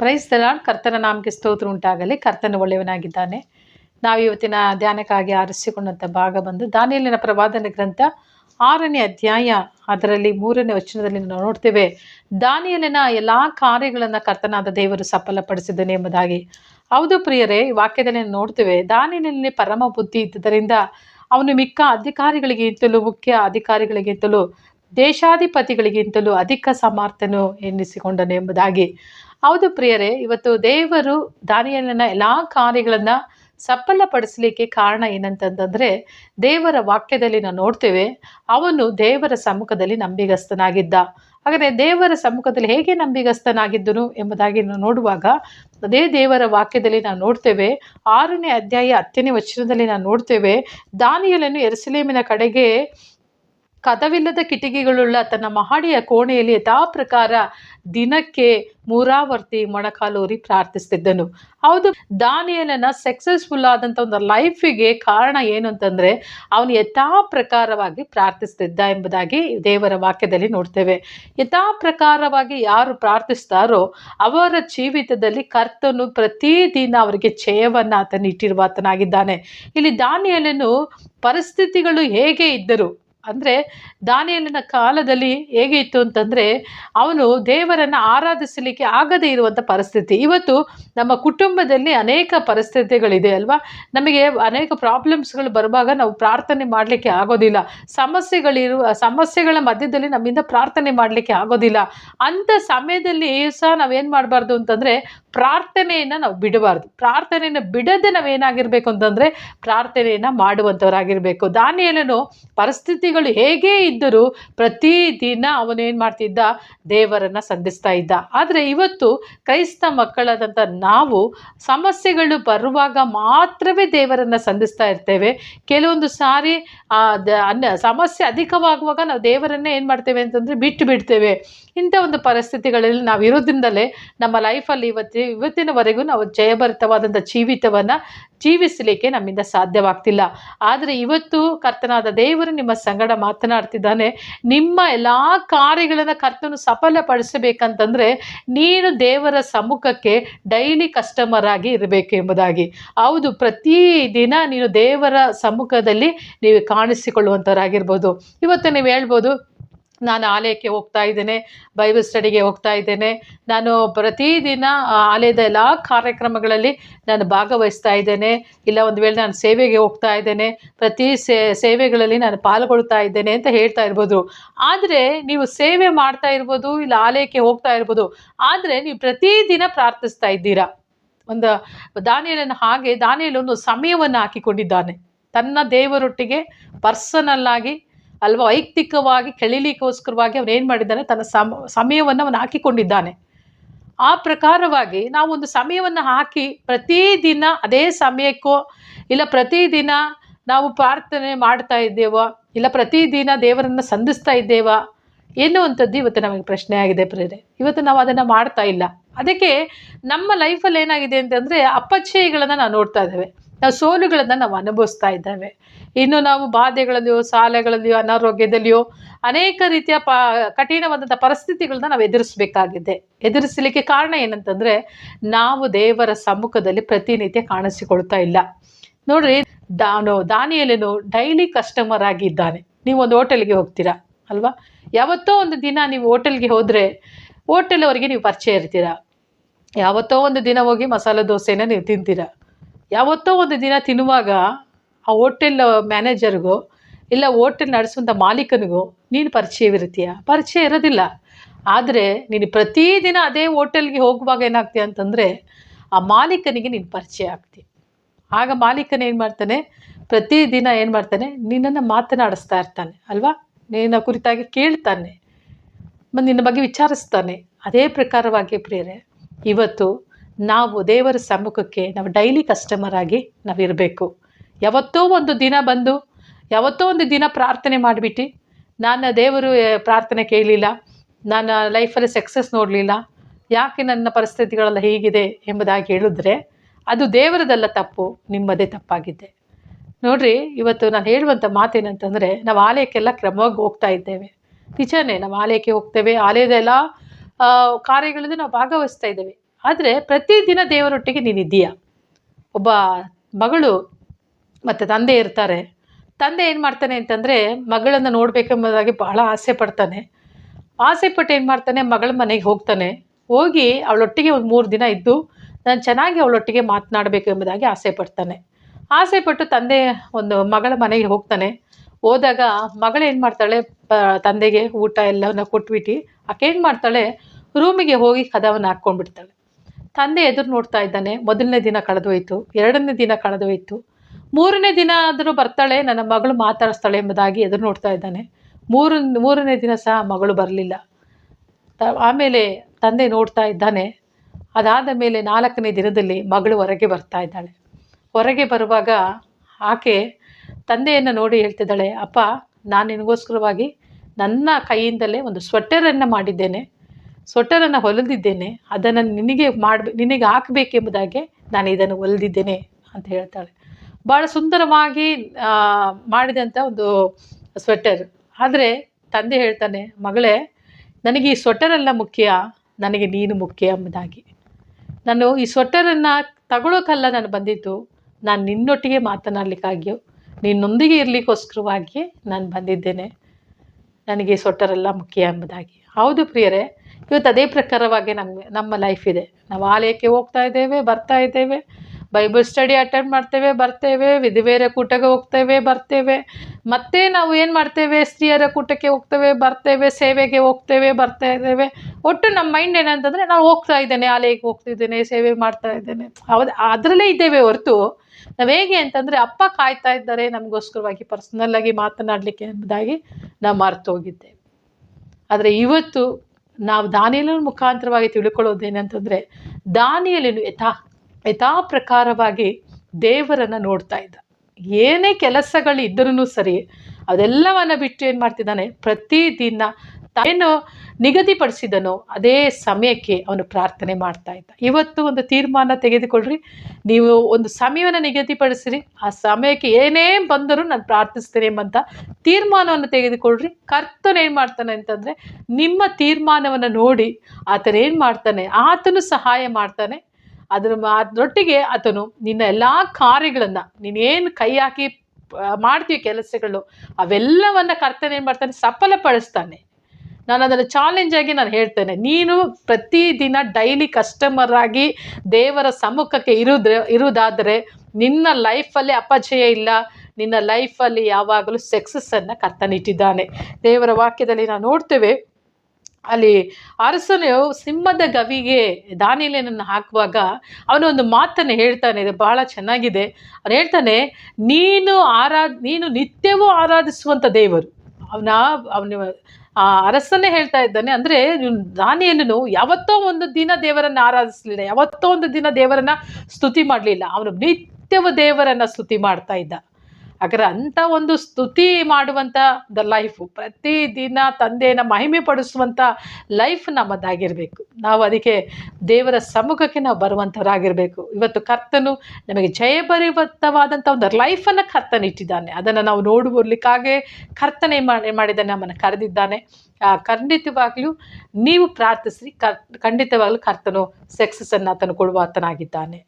Price ದಲಾಡ್ ಕರ್ತನ ನಾಮಕ್ಕೆ ಸ್ತೋತ್ರ ಉಂಟಾಗಲಿ. ಕರ್ತನ ಒಳ್ಳೆಯವನಾಗಿದ್ದಾನೆ. ನಾವು ಇವತ್ತಿನ ಧ್ಯಾನಕ್ಕಾಗಿ ಆರಿಸಿಕೊಂಡಂಥ ಭಾಗ ಬಂದು ದಾನಿಯಲಿನ ಪ್ರವಾದನ ಗ್ರಂಥ ಆರನೇ ಅಧ್ಯಾಯ, ಅದರಲ್ಲಿ ಮೂರನೇ ವಚನದಲ್ಲಿ ನಾವು ನೋಡ್ತೇವೆ, ದಾನಿಯಲಿನ ಎಲ್ಲ ಕಾರ್ಯಗಳನ್ನು ಕರ್ತನಾದ ದೇವರು ಸಫಲಪಡಿಸಿದ್ದಾನೆ ಎಂಬುದಾಗಿ. ಹೌದು ಪ್ರಿಯರೇ ವಾಕ್ಯದಲ್ಲಿ ನೋಡ್ತೇವೆ ದಾನಿಯಲ್ಲಿ ಪರಮ ಬುದ್ಧಿ ಇದ್ದುದರಿಂದ ಅವನು ಮಿಕ್ಕ ಅಧಿಕಾರಿಗಳಿಗಿಂತಲೂ, ಮುಖ್ಯ ಅಧಿಕಾರಿಗಳಿಗಿಂತಲೂ, ದೇಶಾಧಿಪತಿಗಳಿಗಿಂತಲೂ ಅಧಿಕ ಸಮರ್ಥನು ಎನ್ನಿಸಿಕೊಂಡನು ಎಂಬುದಾಗಿ. ಹೌದು ಪ್ರಿಯರೇ, ಇವತ್ತು ದೇವರು ದಾನಿಯಲಿನ ಎಲ್ಲ ಕಾರ್ಯಗಳನ್ನು ಸಫಲಪಡಿಸಲಿಕ್ಕೆ ಕಾರಣ ಏನಂತಂತಂದರೆ ದೇವರ ವಾಕ್ಯದಲ್ಲಿ ನಾವು ನೋಡ್ತೇವೆ, ಅವನು ದೇವರ ಸಮ್ಮುಖದಲ್ಲಿ ನಂಬಿಗಸ್ತನಾಗಿದ್ದ. ಹಾಗಾದರೆ ದೇವರ ಸಮ್ಮುಖದಲ್ಲಿ ಹೇಗೆ ನಂಬಿಗಸ್ತನಾಗಿದ್ದನು ಎಂಬುದಾಗಿ ನಾವು ನೋಡುವಾಗ, ಅದೇ ದೇವರ ವಾಕ್ಯದಲ್ಲಿ ನಾವು ನೋಡ್ತೇವೆ, ಆರನೇ ಅಧ್ಯಾಯ ಹತ್ತನೇ ವಚನದಲ್ಲಿ ನಾವು ನೋಡ್ತೇವೆ, ದಾನಿಯಲನ್ನು ಎರಸಲೇಮಿನ ಕಡೆಗೆ ಕದವಿಲ್ಲದ ಕಿಟಕಿಗಳುಳ್ಳ ತನ್ನ ಮಹಡಿಯ ಕೋಣೆಯಲ್ಲಿ ಯಥಾ ಪ್ರಕಾರ ದಿನಕ್ಕೆ ಮೂರಾವರ್ತಿ ಮೊಣಕಾಲೂರಿ ಪ್ರಾರ್ಥಿಸ್ತಿದ್ದನು. ಹೌದು, ದಾನಿಯಲನ ಸಕ್ಸಸ್ಫುಲ್ ಆದಂಥ ಒಂದು ಲೈಫಿಗೆ ಕಾರಣ ಏನು ಅಂತಂದರೆ, ಅವನು ಯಥಾ ಪ್ರಕಾರವಾಗಿ ಪ್ರಾರ್ಥಿಸ್ತಿದ್ದ ಎಂಬುದಾಗಿ ದೇವರ ವಾಕ್ಯದಲ್ಲಿ ನೋಡ್ತೇವೆ. ಯಥಾ ಪ್ರಕಾರವಾಗಿ ಯಾರು ಪ್ರಾರ್ಥಿಸ್ತಾರೋ, ಅವರ ಜೀವಿತದಲ್ಲಿ ಕರ್ತನು ಪ್ರತಿದಿನ ಅವರಿಗೆ ಜಯವನ್ನು ಆತನಿಟ್ಟಿರುವ ಆತನಾಗಿದ್ದಾನೆ. ಇಲ್ಲಿ ದಾನಿಯಲನು ಪರಿಸ್ಥಿತಿಗಳು ಹೇಗೆ ಇದ್ದರು? ಅಂದರೆ ದಾನಿಯಲಿನ ಕಾಲದಲ್ಲಿ ಹೇಗೆ ಇತ್ತು ಅಂತಂದರೆ ಅವನು ದೇವರನ್ನು ಆರಾಧಿಸಲಿಕ್ಕೆ ಆಗದೇ ಇರುವಂಥ ಪರಿಸ್ಥಿತಿ. ಇವತ್ತು ನಮ್ಮ ಕುಟುಂಬದಲ್ಲಿ ಅನೇಕ ಪರಿಸ್ಥಿತಿಗಳಿದೆ ಅಲ್ವಾ? ನಮಗೆ ಅನೇಕ ಪ್ರಾಬ್ಲಮ್ಸ್ಗಳು ಬರುವಾಗ ನಾವು ಪ್ರಾರ್ಥನೆ ಮಾಡಲಿಕ್ಕೆ ಆಗೋದಿಲ್ಲ. ಸಮಸ್ಯೆಗಳಿರುವ ಸಮಸ್ಯೆಗಳ ಮಧ್ಯದಲ್ಲಿ ನಮ್ಮಿಂದ ಪ್ರಾರ್ಥನೆ ಮಾಡಲಿಕ್ಕೆ ಆಗೋದಿಲ್ಲ. ಅಂಥ ಸಮಯದಲ್ಲಿ ಸಹ ನಾವೇನು ಮಾಡಬಾರ್ದು ಅಂತಂದರೆ ಪ್ರಾರ್ಥನೆಯನ್ನು ನಾವು ಬಿಡಬಾರ್ದು. ಪ್ರಾರ್ಥನೆಯನ್ನು ಬಿಡದೆ ನಾವೇನಾಗಿರ್ಬೇಕು ಅಂತಂದರೆ ಪ್ರಾರ್ಥನೆಯನ್ನು ಮಾಡುವಂಥವರಾಗಿರಬೇಕು ದಾನಿಯಲನು ಪರಿಸ್ಥಿತಿಗಳು ಹೇಗೆ ಇದ್ದರೂ ಪ್ರತಿದಿನ ಅವನೇನು ಮಾಡ್ತಿದ್ದ? ದೇವರನ್ನು ಸಂಧಿಸ್ತಾ ಇದ್ದ. ಆದರೆ ಇವತ್ತು ಕ್ರೈಸ್ತ ಮಕ್ಕಳಾದಂಥ ನಾವು ಸಮಸ್ಯೆಗಳು ಬರುವಾಗ ಮಾತ್ರವೇ ದೇವರನ್ನು ಸಂಧಿಸ್ತಾ ಇರ್ತೇವೆ. ಕೆಲವೊಂದು ಸಾರಿ ಸಮಸ್ಯೆ ಅಧಿಕವಾಗುವಾಗ ನಾವು ದೇವರನ್ನೇ ಏನು ಮಾಡ್ತೇವೆ ಅಂತಂದರೆ ಬಿಟ್ಟು ಬಿಡ್ತೇವೆ. ಇಂಥ ಒಂದು ಪರಿಸ್ಥಿತಿಗಳಲ್ಲಿ ನಾವು ಇರೋದ್ರಿಂದಲೇ ನಮ್ಮ ಲೈಫಲ್ಲಿ ಇವತ್ತು ಇವತ್ತಿನವರೆಗೂ ನಾವು ಜಯಭರಿತವಾದಂಥ ಜೀವಿತವನ್ನು ಜೀವಿಸಲಿಕ್ಕೆ ನಮ್ಮಿಂದ ಸಾಧ್ಯವಾಗ್ತಿಲ್ಲ. ಆದರೆ ಇವತ್ತು ಕರ್ತನಾದ ದೇವರು ನಿಮ್ಮ ಸಂಗಡ ಮಾತನಾಡ್ತಿದ್ದಾನೆ, ನಿಮ್ಮ ಎಲ್ಲ ಕಾರ್ಯಗಳನ್ನು ಕರ್ತನು ಸಫಲಪಡಿಸಬೇಕಂತಂದರೆ ನೀನು ದೇವರ ಸಮ್ಮುಖಕ್ಕೆ ಡೈಲಿ ಕಸ್ಟಮರ್ ಆಗಿ ಇರಬೇಕು ಎಂಬುದಾಗಿ ಹೌದು ಪ್ರತಿದಿನ ನೀನು ದೇವರ ಸಮ್ಮುಖದಲ್ಲಿ ನೀವು ಕಾಣಿಸಿಕೊಳ್ಳುವಂಥವರಾಗಿರ್ಬೋದು ಇವತ್ತು ನೀವು ಹೇಳ್ಬೋದು ನಾನು ಆಲಯಕ್ಕೆ ಹೋಗ್ತಾ ಇದ್ದೇನೆ ಬೈಬಲ್ ಸ್ಟಡಿಗೆ ಹೋಗ್ತಾ ಇದ್ದೇನೆ. ನಾನು ಪ್ರತಿದಿನ ಆಲಯದ ಎಲ್ಲ ಕಾರ್ಯಕ್ರಮಗಳಲ್ಲಿ ನಾನು ಭಾಗವಹಿಸ್ತಾ ಇದ್ದೇನೆ. ಇಲ್ಲ, ಒಂದು ವೇಳೆ ನಾನು ಸೇವೆಗೆ ಹೋಗ್ತಾ ಇದ್ದೇನೆ, ಪ್ರತಿ ಸೇವೆಗಳಲ್ಲಿ ನಾನು ಪಾಲ್ಗೊಳ್ತಾ ಇದ್ದೇನೆ ಅಂತ ಹೇಳ್ತಾ ಇರ್ಬೋದು. ಆದರೆ, ನೀವು ಸೇವೆ ಮಾಡ್ತಾ ಇರ್ಬೋದು, ಇಲ್ಲ ಆಲಯಕ್ಕೆ ಹೋಗ್ತಾ ಇರ್ಬೋದು, ಆದರೆ ನೀವು ಪ್ರತಿದಿನ ಪ್ರಾರ್ಥಿಸ್ತಾ ಇದ್ದೀರಾ? ಒಂದು, ದಾನಿಯಲನ್ನು ಹಾಗೆ ದಾನಿಯಲ್ಲಿ ಒಂದು ಸಮಯವನ್ನು ಹಾಕಿಕೊಂಡಿದ್ದಾನೆ. ತನ್ನ ದೇವರೊಟ್ಟಿಗೆ ಪರ್ಸನಲ್ ಆಗಿ ಅಲ್ವಾ? ವೈಯಕ್ತಿಕವಾಗಿ, ಕೆಳಿಲಿಕ್ಕೋಸ್ಕರವಾಗಿ ಅವನು ಏನು ಮಾಡಿದ್ದಾನೆ? ತನ್ನ ಸಮ, ಸಮಯವನ್ನು ಅವನು ಹಾಕಿಕೊಂಡಿದ್ದಾನೆ. ಆ ಪ್ರಕಾರವಾಗಿ ಒಂದು ಸಮಯವನ್ನು ಹಾಕಿ ಪ್ರತಿದಿನ ಅದೇ ಸಮಯಕ್ಕೋ, ಇಲ್ಲ ಪ್ರತಿದಿನ ನಾವು ಪ್ರಾರ್ಥನೆ ಮಾಡ್ತಾ ಇದ್ದೇವೋ, ಇಲ್ಲ ಪ್ರತಿದಿನ ದೇವರನ್ನು ಸಂಧಿಸ್ತಾ ಇದ್ದೇವಾ ಎನ್ನುವಂಥದ್ದು ಇವತ್ತು ನಮಗೆ ಪ್ರಶ್ನೆ ಆಗಿದೆ ಪ್ರೇರೆ ಇವತ್ತು ನಾವು ಅದನ್ನು ಮಾಡ್ತಾ ಇಲ್ಲ. ಅದಕ್ಕೆ ನಮ್ಮ ಲೈಫಲ್ಲಿ ಏನಾಗಿದೆ ಅಂತಂದರೆ ಅಪಚಯಗಳನ್ನು ನಾವು ನೋಡ್ತಾ ಇದ್ದೇವೆ. ನಾವು ಸೋಲುಗಳನ್ನು ನಾವು ಅನುಭವಿಸ್ತಾ ಇದ್ದೇವೆ. ಇನ್ನು ನಾವು ಬಾಧೆಗಳಲ್ಲಿಯೋ, ಸಾಲೆಗಳಲ್ಲಿಯೋ, ಅನಾರೋಗ್ಯದಲ್ಲಿಯೋ ಅನೇಕ ರೀತಿಯ ಪ ಕಠಿಣವಾದಂಥ ಪರಿಸ್ಥಿತಿಗಳನ್ನ ನಾವು ಎದುರಿಸಬೇಕಾಗಿದೆ. ಎದುರಿಸಲಿಕ್ಕೆ ಕಾರಣ ಏನಂತಂದರೆ ನಾವು ದೇವರ ಸಮ್ಮುಖದಲ್ಲಿ ಪ್ರತಿನಿತ್ಯ ಕಾಣಿಸಿಕೊಳ್ತಾ ಇಲ್ಲ. ನೋಡ್ರಿ ದಾನು ದಾನಿಯಲ್ಲೇನು ಡೈಲಿ ಕಸ್ಟಮರ್ ಆಗಿದ್ದಾನೆ. ನೀವು ಒಂದು ಹೋಟೆಲ್ಗೆ ಹೋಗ್ತೀರಾ, ಅಲ್ವಾ? ಯಾವತ್ತೋ ಒಂದು ದಿನ ನೀವು ಹೋಟೆಲ್ಗೆ ಹೋದರೆ ಹೋಟೆಲ್ ಅವರಿಗೆ ನೀವು ಪರಿಚಯ ಇರ್ತೀರಾ? ಯಾವತ್ತೋ ಒಂದು ದಿನ ಹೋಗಿ ಮಸಾಲೆ ದೋಸೆನ ನೀವು ತಿಂತೀರಾ? ಯಾವತ್ತೋ ಒಂದು ದಿನ ತಿನ್ನುವಾಗ ಆ ಹೋಟೆಲ್ ಮ್ಯಾನೇಜರ್ಗೋ ಇಲ್ಲ ಹೋಟೆಲ್ ನಡೆಸುವಂಥ ಮಾಲೀಕನಿಗೂ, ನೀನು ಪರಿಚಯವಿರುತ್ತೀಯ ಪರಿಚಯ ಇರೋದಿಲ್ಲ. ಆದರೆ ನೀನು ಪ್ರತಿದಿನ ಅದೇ ಹೋಟೆಲ್ಗೆ ಹೋಗುವಾಗ ಏನಾಗ್ತೀಯ ಅಂತಂದರೆ ಆ ಮಾಲೀಕನಿಗೆ ನೀನು ಪರಿಚಯ ಆಗ್ತಿ. ಆಗ ಮಾಲೀಕನ ಏನು ಮಾಡ್ತಾನೆ? ಪ್ರತಿದಿನ ಏನು ಮಾಡ್ತಾನೆ? ನಿನ್ನನ್ನು ಮಾತನಾಡಿಸ್ತಾ ಇರ್ತಾನೆ, ಅಲ್ವಾ? ನಿನ್ನ ಕುರಿತಾಗಿ ಕೇಳ್ತಾನೆ ಮತ್ತು ನಿನ್ನ ಬಗ್ಗೆ ವಿಚಾರಿಸ್ತಾನೆ. ಅದೇ ಪ್ರಕಾರವಾಗಿ ಪ್ರಿಯರೇ, ಇವತ್ತು ನಾವು ದೇವರ ಸಮ್ಮುಖಕ್ಕೆ, ನಾವು ಡೈಲಿ ಕಸ್ಟಮರ್ ಆಗಿ ನಾವು ಇರಬೇಕು. ಯಾವತ್ತೋ ಒಂದು ದಿನ ಬಂದು, ಯಾವತ್ತೋ ಒಂದು ದಿನ ಪ್ರಾರ್ಥನೆ ಮಾಡಿಬಿಟ್ಟು, ನಾನು ದೇವರು ಪ್ರಾರ್ಥನೆ ಕೇಳಲಿಲ್ಲ ನಾನು ಲೈಫಲ್ಲಿ ಸಕ್ಸಸ್ ನೋಡಲಿಲ್ಲ, ಯಾಕೆ ನನ್ನ ಪರಿಸ್ಥಿತಿಗಳೆಲ್ಲ ಹೀಗಿದೆ ಎಂಬುದಾಗಿ ಹೇಳಿದ್ರೆ, ಅದು ದೇವರದಲ್ಲ ತಪ್ಪು, ನಿಮ್ಮದೇ ತಪ್ಪಾಗಿದೆ. ನೋಡ್ರಿ, ಇವತ್ತು ನಾನು ಹೇಳುವಂಥ ಮಾತೇನಂತಂದರೆ, ನಾವು ಆಲಯಕ್ಕೆಲ್ಲ ಕ್ರಮವಾಗಿ ಹೋಗ್ತಾ ಇದ್ದೇವೆ. ನಿಜನೇ, ನಾವು ಆಲಯಕ್ಕೆ ಹೋಗ್ತೇವೆ, ಆಲಯದೆಲ್ಲ ಕಾರ್ಯಗಳಲ್ಲಿ ನಾವು ಭಾಗವಹಿಸ್ತಾ ಇದ್ದೇವೆ. ಆದರೆ ಪ್ರತಿದಿನ ದೇವರೊಟ್ಟಿಗೆ ನೀನಿದ್ದೀಯ? ಒಬ್ಬ ಮಗಳು ಮತ್ತು ತಂದೆ ಇರ್ತಾರೆ. ತಂದೆ ಏನು ಮಾಡ್ತಾನೆ ಅಂತಂದರೆ ಮಗಳನ್ನು ನೋಡಬೇಕೆಂಬುದಾಗಿ ಬಹಳ ಆಸೆ ಪಡ್ತಾನೆ. ಆಸೆ ಪಟ್ಟು ಏನು ಮಾಡ್ತಾನೆ, ಮಗಳ ಮನೆಗೆ ಹೋಗ್ತಾನೆ. ಹೋಗಿ ಅವಳೊಟ್ಟಿಗೆ ಒಂದು ಮೂರು ದಿನ ಇದ್ದು ನಾನು ಚೆನ್ನಾಗಿ ಅವಳೊಟ್ಟಿಗೆ ಮಾತನಾಡಬೇಕು ಎಂಬುದಾಗಿ ಆಸೆ ಪಡ್ತಾನೆ. ಆಸೆ ಪಟ್ಟು ತಂದೆ ಒಂದು ಮಗಳ ಮನೆಗೆ ಹೋಗ್ತಾನೆ. ಹೋದಾಗ ಮಗಳು ಏನು ಮಾಡ್ತಾಳೆ ಪ ತಂದೆಗೆ ಊಟ ಎಲ್ಲವನ್ನ ಕೊಟ್ಬಿಟ್ಟು, ಆಕೆ ಏನು ಮಾಡ್ತಾಳೆ ರೂಮಿಗೆ ಹೋಗಿ ಕದವನ್ನು ಹಾಕ್ಕೊಂಡ್ಬಿಡ್ತಾಳೆ. ತಂದೆ ಎದುರು ನೋಡ್ತಾ ಇದ್ದಾನೆ. ಮೊದಲನೇ ದಿನ ಕಳೆದೋಯ್ತು. ಎರಡನೇ ದಿನ ಕಳೆದೋಯ್ತು. ಮೂರನೇ ದಿನ ಆದರೂ ಬರ್ತಾಳೆ. ನನ್ನ ಮಗಳು ಮಾತಾಡಿಸ್ತಾಳೆ ಎಂಬುದಾಗಿ ಎದುರು ನೋಡ್ತಾ ಇದ್ದಾನೆ. ಮೂರು, ಮೂರನೇ ದಿನ ಸಹ ಮಗಳು ಬರಲಿಲ್ಲ. ಆಮೇಲೆ ತಂದೆ ನೋಡ್ತಾ ಇದ್ದಾನೆ. ಅದಾದ ಮೇಲೆ ನಾಲ್ಕನೇ ದಿನದಲ್ಲಿ ಮಗಳು ಹೊರಗೆ ಬರ್ತಾ ಇದ್ದಾಳೆ. ಹೊರಗೆ ಬರುವಾಗ ಆಕೆ ತಂದೆಯನ್ನು ನೋಡಿ ಹೇಳ್ತಿದ್ದಾಳೆ, ಅಪ್ಪ, ನಾನು ನಿನಗೋಸ್ಕರವಾಗಿ ನನ್ನ ಕೈಯಿಂದಲೇ ಒಂದು ಸ್ವೆಟರನ್ನು ಮಾಡಿದ್ದೇನೆ. ಸ್ವೆಟರನ್ನು ಹೊಲಿದಿದ್ದೇನೆ, ಅದನ್ನು ನಿನಗೆ ಮಾಡಿ ನಿನಗೆ ಹಾಕಬೇಕೆಂಬುದಾಗಿ ನಾನು ಇದನ್ನು ಹೊಲಿದಿದ್ದೇನೆ ಅಂತ ಹೇಳ್ತಾಳೆ. ಭಾಳ ಸುಂದರವಾಗಿ ಮಾಡಿದಂಥ ಒಂದು ಸ್ವೆಟರ್ ಆದರೆ ತಂದೆ ಹೇಳ್ತಾನೆ, ಮಗಳೇ, ನನಗೆ ಈ ಸ್ವೆಟರೆಲ್ಲ ಮುಖ್ಯ, ನನಗೆ ನೀನು ಮುಖ್ಯ ಎಂಬುದಾಗಿ. ನಾನು ಈ ಸ್ವೆಟರನ್ನು ತಗೊಳ್ಳೋಕ್ಕಲ್ಲ ನಾನು ಬಂದಿದ್ದು, ನಾನು ನಿನ್ನೊಟ್ಟಿಗೆ ಮಾತನಾಡಲಿಕ್ಕಾಗಿಯೋ ನಿನ್ನೊಂದಿಗೆ ಇರಲಿಕ್ಕೋಸ್ಕರವಾಗಿ ನಾನು ಬಂದಿದ್ದೇನೆ. ನನಗೆ ಸ್ವೆಟರೆಲ್ಲ ಮುಖ್ಯ ಎಂಬುದಾಗಿ. ಹೌದು ಪ್ರಿಯರೇ ಇವತ್ತು ಅದೇ ಪ್ರಕಾರವಾಗಿ ನಮಗೆ, ನಮ್ಮ ಲೈಫ್ ಇದೆ. ನಾವು ಆಲಯಕ್ಕೆ ಹೋಗ್ತಾ ಇದ್ದೇವೆ, ಬರ್ತಾ ಇದ್ದೇವೆ. ಬೈಬಲ್ ಸ್ಟಡಿ ಅಟೆಂಡ್ ಮಾಡ್ತೇವೆ, ಬರ್ತೇವೆ. ವಿಧವೆಯರ ಕೂಟಕ್ಕೆ ಹೋಗ್ತೇವೆ, ಬರ್ತೇವೆ. ಮತ್ತೆ ನಾವು ಏನು ಮಾಡ್ತೇವೆ? ಸ್ತ್ರೀಯರ ಕೂಟಕ್ಕೆ ಹೋಗ್ತೇವೆ, ಬರ್ತೇವೆ. ಸೇವೆಗೆ ಹೋಗ್ತೇವೆ ಬರ್ತಾ ಇದ್ದೇವೆ ಒಟ್ಟು ನಮ್ಮ ಮೈಂಡ್ ಏನಂತಂದರೆ ನಾನು ಹೋಗ್ತಾ ಇದ್ದೇನೆ, ಆಲಯಕ್ಕೆ ಹೋಗ್ತಿದ್ದೇನೆ ಸೇವೆ ಮಾಡ್ತಾ ಇದ್ದೇನೆ. ಹೌದು, ಅದರಲ್ಲೇ ಇದ್ದೇವೆ ಹೊರತು ನಾವು ಹೇಗೆ ಅಂತಂದರೆ ಅಪ್ಪ ಕಾಯ್ತಾ ಇದ್ದಾರೆ ನಮಗೋಸ್ಕರವಾಗಿ ಪರ್ಸ್ನಲ್ಲಾಗಿ ಮಾತನಾಡಲಿಕ್ಕೆ ಎಂಬುದಾಗಿ ನಾವು ಮರ್ತೋಗಿದ್ದೆ ಆದರೆ ಇವತ್ತು ನಾವು ದಾನಿಯಲಿನ ಮುಖಾಂತರವಾಗಿ ತಿಳ್ಕೊಳ್ಳೋದೇನಂತಂದರೆ ದಾನಿಯಲಿನು ಯಥಾ ಯಥಾ ಪ್ರಕಾರವಾಗಿ ದೇವರನ್ನು ನೋಡ್ತಾ ಇದ್ದ. ಏನೇ ಕೆಲಸಗಳು ಇದ್ದರೂ ಸರಿ, ಅದೆಲ್ಲವನ್ನು ಬಿಟ್ಟು ಏನು ಮಾಡ್ತಿದ್ದಾನೆ? ಪ್ರತಿದಿನ ಏನು ನಿಗದಿಪಡಿಸಿದನೋ, ಅದೇ ಸಮಯಕ್ಕೆ ಅವನು ಪ್ರಾರ್ಥನೆ ಮಾಡ್ತಾ ಇದ್ದ. ಇವತ್ತು ಒಂದು ತೀರ್ಮಾನ ತೆಗೆದುಕೊಳ್ಳ್ರಿ. ನೀವು ಒಂದು ಸಮಯವನ್ನು ನಿಗದಿಪಡಿಸಿರಿ. ಆ ಸಮಯಕ್ಕೆ ಏನೇ ಬಂದರೂ ನಾನು ಪ್ರಾರ್ಥಿಸ್ತೇನೆ ಎಂಬಂತ ತೀರ್ಮಾನವನ್ನು ತೆಗೆದುಕೊಳ್ಳ್ರಿ. ಕರ್ತನ ಏನು ಮಾಡ್ತಾನೆ ಅಂತಂದರೆ, ನಿಮ್ಮ ತೀರ್ಮಾನವನ್ನು ನೋಡಿ ಆತನ ಏನು ಮಾಡ್ತಾನೆ? ಆತನು ಸಹಾಯ ಮಾಡ್ತಾನೆ. ಅದರ ಅದರೊಟ್ಟಿಗೆ ಆತನು ನಿನ್ನ ಎಲ್ಲ ಕಾರ್ಯಗಳನ್ನು, ನೀನೇನು ಕೈ ಹಾಕಿ ಮಾಡ್ತೀವಿ ಕೆಲಸಗಳು, ಅವೆಲ್ಲವನ್ನ ಕರ್ತನ ಏನು ಮಾಡ್ತಾನೆ? ಸಫಲಪಡಿಸ್ತಾನೆ. ನಾನು ಅದನ್ನು ಚಾಲೆಂಜ್ ಆಗಿ ನಾನು ಹೇಳ್ತೇನೆ. ನೀನು ಪ್ರತಿದಿನ ಡೈಲಿ ಕಸ್ಟಮರ್ ಆಗಿ ದೇವರ ಸಮ್ಮುಖಕ್ಕೆ ಇರುದ್ರೆ, ಇರುವುದಾದರೆ ನಿನ್ನ ಲೈಫಲ್ಲಿ ಅಪಚಯ ಇಲ್ಲ. ನಿನ್ನ ಲೈಫಲ್ಲಿ ಯಾವಾಗಲೂ ಸಕ್ಸಸ್ಸನ್ನು ಕರ್ತನಿಟ್ಟಿದ್ದಾನೆ ದೇವರ ವಾಕ್ಯದಲ್ಲಿ ನಾವು ನೋಡ್ತೇವೆ, ಅಲ್ಲಿ ಅರಸನು ಸಿಂಹದ ಗವಿಗೆ ದಾನಿಲೆಯನ್ನು ಹಾಕುವಾಗ ಅವನು ಒಂದು ಮಾತನ್ನು ಹೇಳ್ತಾನೆ, ಇದು ಬಹಳ ಚೆನ್ನಾಗಿದೆ. ಅವನು ಹೇಳ್ತಾನೆ, ನೀನು ಆರಾ ನೀನು ನಿತ್ಯವೂ ಆರಾಧಿಸುವಂಥ ದೇವರು. ಅವನ, ಅವನು ಆ ಅರಸನ್ನೇ ಹೇಳ್ತಾ ಇದ್ದಾನೆ, ಅಂದ್ರೆ ದಾನಿಯಲ್ಲೂ ಯಾವತ್ತೋ ಒಂದು ದಿನ ದೇವರನ್ನ ಆರಾಧಿಸಲಿಲ್ಲ, ಯಾವತ್ತೋ ಒಂದು ದಿನ ದೇವರನ್ನ ಸ್ತುತಿ ಮಾಡಲಿಲ್ಲ. ಅವನು ನಿತ್ಯವ ದೇವರನ್ನ ಸ್ತುತಿ ಮಾಡ್ತಾ ಇದ್ದ. ಹಾಗಾದ್ರೆ ಅಂಥ ಒಂದು ಸ್ತುತಿ ಮಾಡುವಂಥ ದ ಲೈಫು. ಪ್ರತಿದಿನ ತಂದೆಯನ್ನು ಮಹಿಮೆ ಪಡಿಸುವಂಥ ಲೈಫ್ ನಮ್ಮದಾಗಿರಬೇಕು. ನಾವು ಅದಕ್ಕೆ ದೇವರ ಸಮ್ಮುಖಕ್ಕೆ ನಾವು ಬರುವಂಥವರಾಗಿರಬೇಕು ಇವತ್ತು ಕರ್ತನು ನಮಗೆ ಜಯಭರಿತವಾದಂಥ ಒಂದು ಲೈಫನ್ನು ಕರ್ತನಿಟ್ಟಿದ್ದಾನೆ ಅದನ್ನು ನಾವು ನೋಡಿ ಬರ್ಲಿಕ್ಕಾಗೆ ಕರ್ತನೆ ಮಾಡಿ ಮಾಡಿದ್ದಾನೆ ನಮ್ಮನ್ನು ಕರೆದಿದ್ದಾನೆ. ಖಂಡಿತವಾಗ್ಲೂ ನೀವು ಪ್ರಾರ್ಥಿಸಿ ಕರ್, ಖಂಡಿತವಾಗ್ಲೂ ಕರ್ತನು ಸಕ್ಸಸ್ಸನ್ನು ಆತನು ಕೊಡುವ ಆತನಾಗಿದ್ದಾನೆ.